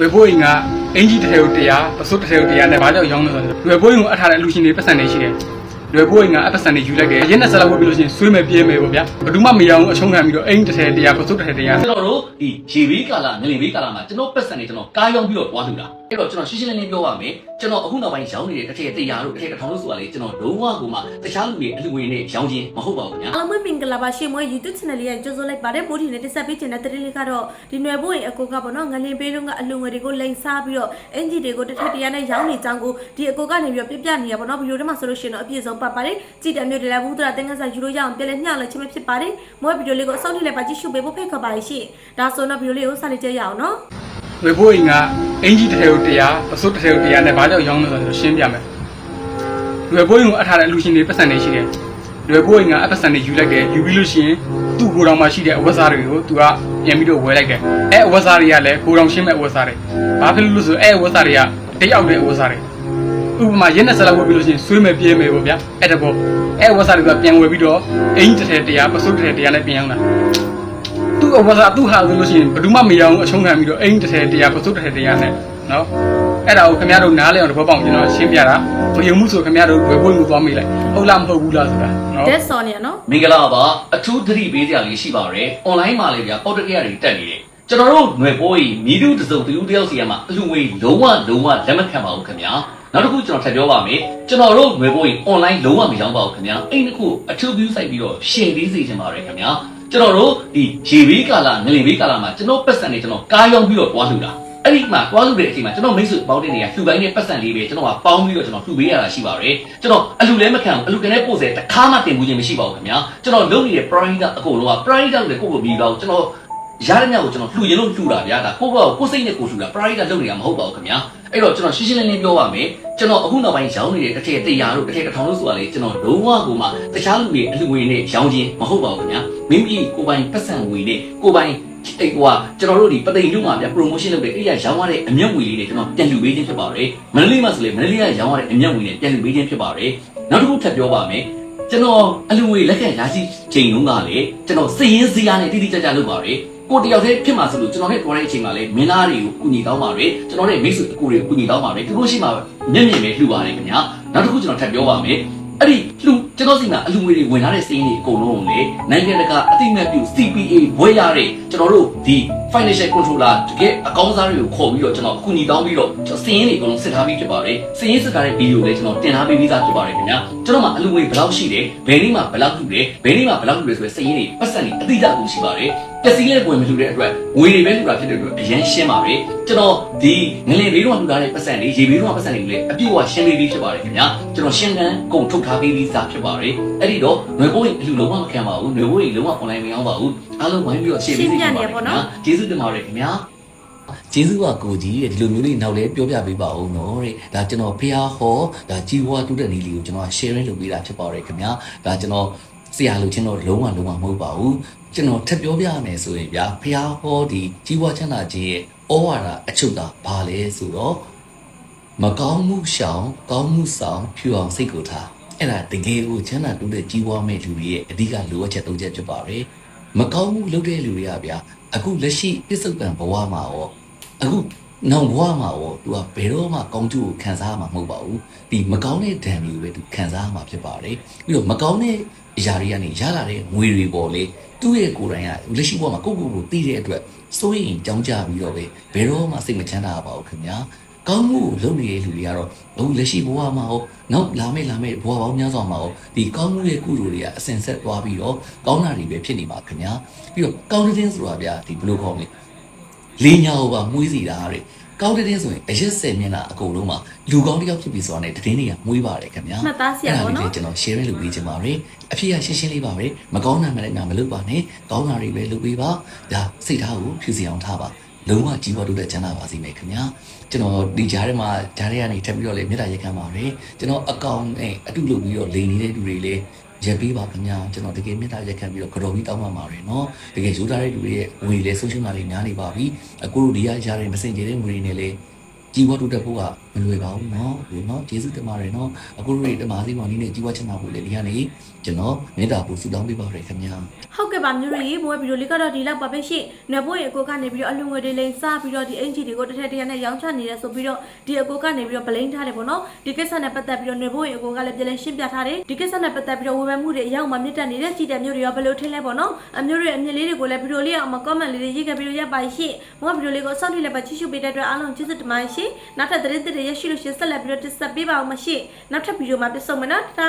ဝေဘိုးအိမ်ကအင်ဂျီတစ်ထည်ကိုတရားပစိုးတစ်ထည်ကိုတရားနဲ့ဘာကြောင့်ရောင်းလဲဆိုတော့ဝေဘိုးအိမ်ကိုအပ်ထားတဲ့အလူရှင်တွေပတ်စံနေရှိတယ်ဝေဘိုးအိမ်ကအပတ်စံတွေယူလိုက်တယ်ရင်းနဲ့ဆက်လက်ဝတ်ပြီးလို့ရှိရင်ဆွေးမယ်ပြေးမယ်ပေါ့ဗျာဘယ်သူမှမရောင်းအချုံးခံပြီးတော့အင်ဂျီတစ်ထည်တရားပစိုးတစ်ထည်တရားကျွန်တော်တို့ဒီရေဘေးကာလငလင်ဘေးကာလမှာကျွန်တော်ပတ်စံနေကျွန်တော်ကားရောင်းပြီးတော့တွားလှူတာအဲ့တော့ကျွန်တော်ရှင်းရှင်းလင်းလင်းပြောပါမယ် ကျွန်တော်အခုနောက်ပိုင်းရောင်းနေတဲ့တစ်ထည်တရားတို့တစ်ထည်တစ်ထောင်လို့ဆိုတာလေကျွန်တော်လုံးဝကိုမှတခြားလူတွေအလှူငွေနဲ့ရောင်းခြင်းမဟုတ်ပါဘူးခင်ဗျာအားလုံးပဲမင်္ဂလာပါရှင်မွေး YouTube channel လေးရဲ့ကြိုဆိုလိုက်ပါတယ်မိုးဒီနဲ့တက်ဆက်ပေးခြင်းတဲ့တရင်လေးကတော့ဒီနွယ်ဘိုးရင်အကိုကပေါ့နော်ငလင်ပေးတော့ကအလူငွေတွေကိုလိန်စားပြီးတော့အင်ဂျီတွေကိုတစ်ထက်တရားနဲ့ရောင်းနေကြောင်းကိုဒီအကိုကနေပြီးတော့ပြပြနေရပေါ့နော်ဗီဒီယိုထဲမှာဆိုလို့ရှိရင်တော့အပြည့်စုံပတ်ပါတယ်ကြည့်တယ်မျိုးတွေလည်းဘူးတရာတင်ငန်းစာယူလို့ရအောင်ပြလဲညှလိုက်ခြင်းပဲဖြစ်ပါတယ်မွေးဗီဒီယိုလေးကိုအဆုံးထိလည်းပါကြည့်ရှုပေးဖို့ဖိတ်ခေါ်ပါရှင်ဒါဆိုတော့ဗီဒီယိုလေးကိုစလိုက်ကြရအောင်နော်ဝေဘိုးအိမ်က အင်ဂျီတစ်ထည်ကိုတရားပစိုးတစ်ထည်ကိုတရားနဲ့ဘာကြောင့်ရောင်းလဲဆိုတော့ရှင်းပြမယ်ဝေဘိုးအိမ်ကိုအပ်ထားတဲ့အလူရှင်တွေပတ်စံနေရှိတယ်ဝေဘိုးအိမ်ကအပတ်စံတွေယူလိုက်တယ်ယူပြီးလို့ရှိရင်သူ့ကိုယ်တော်မှာရှိတဲ့အဝတ်စားတွေကိုသူကပြန်ပြီးတော့ဝယ်လိုက်တယ်အဲအဝတ်စားတွေကလည်းကိုယ်တော်ရှင်းမဲ့အဝတ်စားတွေဘာဖြစ်လို့လဲဆိုအဲအဝတ်စားတွေကတိတ်အောက်တဲ့အဝတ်စားတွေဥပမာရင်းနဲ့ဆက်လက်ဝယ်ပြီးလို့ရှိရင်ဆွေးမယ်ပြေးမယ်ပေါ့ဗျာအဲ့တဘောအဲ့ဝက်စားတွေကပြန်ဝယ်ပြီးတော့အင်ဂျီတစ်ထည်တရားပစိုးတစ်ထည်တရားနဲ့ပြန်ရောက်လာ သူ့အဝက်စားသူ့ဟာဆိုလို့ရှိရင်ဘယ်သူမှမရောအောင်အချုံးခံပြီးတော့အင်ဂျီတစ်ထည်တရားပစိုးတစ်ထည်တရားနဲ့နော်အဲ့ဒါကိုခင်ဗျားတို့နားလည်အောင်တစ်ဘောပေါင်းကျွန်တော်ရှင်းပြတာဘယုံမှုဆိုခင်ဗျားတို့ဝယ်ဖို့မှုသွားမိလိုက်ဟုတ်လားမဟုတ်ဘူးလားဆိုတာနော် တက်စော်နေရနော် မင်္ဂလာပါအထူးသတိပေးစရာလေးရှိပါရယ်။ online မှာလည်းဗျာပေါက်တကရတွေတက်နေတယ်။ကျွန်တော်တို့ຫນွယ်ပိုးကြီးမိသူတစ်စုံတူတယောက်စီကမှအလှငွေလုံးဝလုံးဝလက်မခံပါဘူးခင်ဗျာ။နောက်တစ်ခုကျွန်တော်ထပ်ပြောပါမယ်။ကျွန်တော်တို့ຫນွယ်ပိုးကြီး online လုံးဝမရောင်းပါဘူးခင်ဗျာ။အဲ့ဒီတစ်ခုအထူး view စိုက်ပြီးတော့ share ပေးစေချင်ပါရယ်ခင်ဗျာ။ ကျွန်တော်တို့ဒီရေဘေးကာလငလင်ဘေးကာလမှာကျွန်တော်ပတ်စံနေကျွန်တော်ကားရောင်းပြီးတော့တွားလှူတာ။အဲ့ဒီမှာတွားလူတဲ့အချိန်မှာကျွန်တော်မိတ်ဆွေပေါင်းတဲ့နေရာလှူပိုင်းနဲ့ပတ်စံလေးပဲကျွန်တော်ကပေါင်းပြီးတော့ကျွန်တော်လှူပေးရတာရှိပါတယ်ကျွန်တော်အလှူလည်းမခံဘူးအလှူကနေပို့စေတခါမှတင်ဘူးခြင်းမရှိပါဘူးခင်ဗျာကျွန်တော်လုပ်နေတဲ့ pride အကုန်လုံးက pride လို့လည်းကိုယ့်ကိုမြည်ပါဘူးကျွန်တော်ရတဲ့ညကိုကျွန်တော်လှူရင်လို့လှူတာဗျာဒါကိုယ့်ဘောကိုယ်စိတ်နဲ့ကိုယ်လှူတာ pride လုပ်နေတာမဟုတ်ပါဘူးခင်ဗျာအဲ့တော့ကျွန်တော်ရှင်းရှင်းလင်းလင်းပြောပါမယ်ကျွန်တော်အခုနောက်ပိုင်းရောင်းနေတဲ့တစ်ထည့်တရားတို့တစ်ထည့်တစ်ထောင်လို့ဆိုတာလေကျွန်တော်လုံးဝကိုမှတခြားလူတွေအလှူငွေနဲ့ရောင်းခြင်းမဟုတ်ပါဘူးခင်ဗျာ မိမိကိုယ်ပိုင်ပတ်စံငွေနဲ့ကိုယ်ပိုင်အဲ့ဟိုကကျွန်တော်တို့ဒီပသိမ်လူမှာဗျ promotion လုပ်တဲ့အဲ့ရရောင်းရတဲ့အမျက်ငွေလေးတွေကျွန်တော်ပြန်လှူပေးခြင်းဖြစ်ပါတယ်မန္တလေးမှာဆိုလေမန္တလေးကရောင်းရတဲ့အမျက်ငွေနဲ့ပြန်လှူပေးခြင်းဖြစ်ပါတယ်နောက်တစ်ခုထပ်ပြောပါမယ်ကျွန်တော်အလှူငွေလက်ခံရရှိချိန်တုန်းကလေကျွန်တော်စည်ရင်းစည်းရနဲ့တိတိကျကျလုပ်ပါတယ်ကိုတယောက်တည်းဖြစ်မှာဆိုလို့ကျွန်တော်နဲ့ပြောတဲ့အချိန်မှာလေမင်းသားတွေကိုကူညီတောင်းပါတယ်ကျွန်တော်နဲ့မိတ်ဆွေအကူတွေကိုကူညီတောင်းပါတယ်သူတို့ရှိမှမျက်မြင်ပဲလှူပါတယ်ခင်ဗျာနောက်တစ်ခုကျွန်တော်ထပ်ပြောပါမယ်အဲ့ဒီ လှူကျွန်တော်စီမှာအလှူငွေတွေဝင်လာတဲ့စီးရင်တွေအကုန်လုံးကိုလေနိုင်ငံတကာအသိအမှတ်ပြု CPA ဘွဲရတဲ့ကျွန်တော်တို့ဒီ financial controller တကယ်အကောင်းစားတွေကိုခေါ်ပြီးတော့ကျွန်တော်အကူအညီတောင်းပြီးတော့ကျွန်တော်စီးရင်တွေအကုန်လုံးစစ်ထားပြီးဖြစ်ပါတယ်စီးရင်စစ်ထားတဲ့ဗီဒီယိုလည်းကျွန်တော်တင်ထားပေးပြီးသားဖြစ်ပါတယ်ခင်ဗျာကျွန်တော်မှာအလှူငွေဘယ်လောက်ရှိတယ်ဘယ်နေ့မှာဘယ်လောက်လှူတယ်ဘယ်နေ့မှာဘယ်လောက်လှူတယ်ဆိုတဲ့စီးရင်တွေပတ်စံတွေအတိအကျအကုန်ရှိပါတယ်ပျက်စီးတဲ့ပုံမလှူတဲ့အတွက်ငွေတွေပဲလှူတာဖြစ်တဲ့အတွက်အရင်ရှင်းပါတယ်ကျွန်တော်ဒီငလင်ဘေးတော့လှူထားတဲ့ပတ်စံတွေရေဘေးတော့ပတ်စံတွေလည်းအပြည့်အဝရှင်းပေးပြီးဖြစ်ပါတယ်ခင်ဗျာကျွန်တော်ရှင်းတန်းကုန်ထုတ်ထားပေးပြီးသားဖြစ်ပါတယ်အဲ့ဒီတော့ငွေပိုးရင်အလှူလုံးဝမခံပါဘူးငွေပိုးရင်လုံးဝ online မရောင်းပါဘူးအားလုံးဝိုင်းပြီးတော့ရှင်းပေးစေချင်ပါတယ်ခင်ဗျာကျေးဇူးတင်ပါတယ်ခင်ဗျာကျေးဇူးပါကိုကြီးတဲ့ဒီလိုမျိုးလေးနောက်လဲပြောပြပေးပါဦးနော်တဲ့ဒါကျွန်တော်ဖះဟောဒါကြီးဝါတူးတဲ့နည်းလေးကိုကျွန်တော် sharing လုပ်ပေးတာဖြစ်ပါတယ်ခင်ဗျာဒါကျွန်တော်ဆရာလို့ချင်းတော့လုံးဝလုံးဝမဟုတ်ပါဘူးကျွန်တော်ထပ်ပြောပြရမယ်ဆိုရင်ဗျာဖះဟောဒီကြီးဝါချမ်းသာကြီးရဲ့ဩဝါဒအချုပ်သာဘာလဲဆိုတော့မကောင်းမှုရှောင်ကောင်းမှုဆောင်ဖြူအောင်စိတ်ကိုထား အဲ့ဒါတကယ်ကိုချမ်းသာတူးတဲ့ကြီးဝါမဲ့လူတွေရဲ့အဓိကလိုအပ်ချက်၃ချက်ဖြစ်ပါတယ်မကောင်းမှုလုပ်တဲ့လူတွေကဗျာအခုလက်ရှိပြစ္ဆုတ်ပံဘဝမှာရောအခုနောင်ဘဝမှာရော तू ကဘယ်တော့မှကောင်းကျိုးကိုခံစားရမှာမဟုတ်ပါဘူးဒီမကောင်းတဲ့ဒဏ်တွေကိုပဲ तू ခံစားရမှာဖြစ်ပါတယ်ပြီးတော့မကောင်းတဲ့အရာတွေကနေရလာတဲ့ငွေတွေပေါ်လေသူ့ရဲ့ကိုယ်တိုင်ကလက်ရှိဘဝမှာကိုယ့်ကိုယ်ကိုသိတဲ့အတွက်စိုးရင်ကြောင်းကြပြီးတော့ပဲဘယ်တော့မှစိတ်မချမ်းသာပါဘူးခင်ဗျာ ကောင်းမှုကိုလုပ်နေတဲ့လူတွေကတော့အခုလက်ရှိဘဝမှာဟောနောက်လာမယ့်လာမယ့်ဘဝပေါင်းများစွာမှာဟောဒီကောင်းမှုရဲ့ကုသိုလ်တွေကအစဉ်ဆက်သွားပြီးတော့ကောင်းတာတွေပဲဖြစ်နေပါခင်ဗျာပြီးတော့ကောင်းတဲ့တင်းဆိုတာဗျာဒီဘယ်လိုခေါ်မလဲလေးညာကိုပါမွေးစီတာတဲ့ကောင်းတဲ့တင်းဆိုရင်အရက်ဆယ်မျက်နှာအကုန်လုံးမှာလူကောင်းတစ်ယောက်ဖြစ်ပြီဆိုတာနဲ့တည်င်းတွေကမွေးပါတယ်ခင်ဗျာမှတ်သားစရာပေါ့နော်အဲ့ဒါလေးကျွန်တော် share လုပ်ပေးချင်ပါတယ်အဖြစ်ရရှင်းရှင်းလေးပါပဲမကောင်းတာမှလည်းမလုပ်ပါနဲ့ကောင်းတာတွေပဲလုပ်ပေးပါဒါစိတ်ထားကိုဖြူစီအောင်ထားပါ လုံးဝကြီးပွားတိုးတက်ချမ်းသာပါစေမယ်ခင်ဗျာကျွန်တော်ဒီကြားထဲမှာကြားထဲကနေထပ်ပြီးတော့လေမြေတားရက်ခံပါတယ်ကျွန်တော်အကောင့်နဲ့အတူလုပ်ပြီးတော့လိန်နေတဲ့လူတွေလည်းရက်ပေးပါခင်ဗျာကျွန်တော်တကယ်မြေတားရက်ခံပြီးတော့ကြော်ပြီးတောင်းပန်ပါတယ်နော်တကယ်ယူထားတဲ့လူတွေရဲ့ငွေလည်းဆုံးရှုံးတာတွေများနေပါပြီအခုတို့ဒီရရတဲ့မစင်ကြတဲ့ငွေတွေနဲ့လည်းကြီးပွားတိုးတက်ဖို့က မလွယ်ပါဘူးเนาะဒီเนาะကျေးဇူးတင်ပါတယ်เนาะအခုတို့တမားစီမောင်လေးနဲ့ကြီးပွားချင်တာကိုလည်းဒီကနေကျွန်တော်မေတ္တာပို့ဆုတောင်းပေးပါရခင်ဗျာ ဟုတ်ကဲ့ပါမျိုးတွေမွေးဗီဒီယိုလေးကတော့ဒီလောက်ပါပဲရှင့်။နယ်ဘိုးရဲ့အကိုကနေပြီးတော့အလူငွေတွေလိန်စားပြီးတော့ဒီအင်ဂျီတွေကိုတစ်ထက်တစ်ရက်နဲ့ရောင်းချနေတယ်ဆိုပြီးတော့ဒီအကိုကနေပြီးတော့ဗလိန်ထားတယ်ပေါ့နော်။ဒီကိစ္စနဲ့ပတ်သက်ပြီးတော့နယ်ဘိုးရဲ့အကိုကလည်းပြည်လဲရှင်းပြထားတယ်။ဒီကိစ္စနဲ့ပတ်သက်ပြီးတော့ဝေဖန်မှုတွေအရောက်မှမြင့်တက်နေတဲ့ကြည်တဲ့မျိုးတွေရောဘယ်လိုထင်လဲပေါ့နော်။အမျိုးတွေအမြင်လေးတွေကိုလည်းဗီဒီယိုလေးအောင်မှာ comment လေးတွေရေးခဲ့ပြီးတော့ရပ်ပါရှင့်။မွေးဗီဒီယိုလေးကိုစောင့်ကြည့်လိုက်ပါကြည့်ရှုပေးတဲ့အတွက်အားလုံးကျေးဇူးတင်ပါတယ်ရှင့်။နောက်ထပ်သတင်းတွေ ေရရှိလို့ရှင့်ဆက်လက်ပြီးတော့တင်ဆက်ပေးပါအောင်မရှင့်။နောက်ထပ်ဗီဒီယိုမှာပြန်ဆုံမယ်နော်။တာ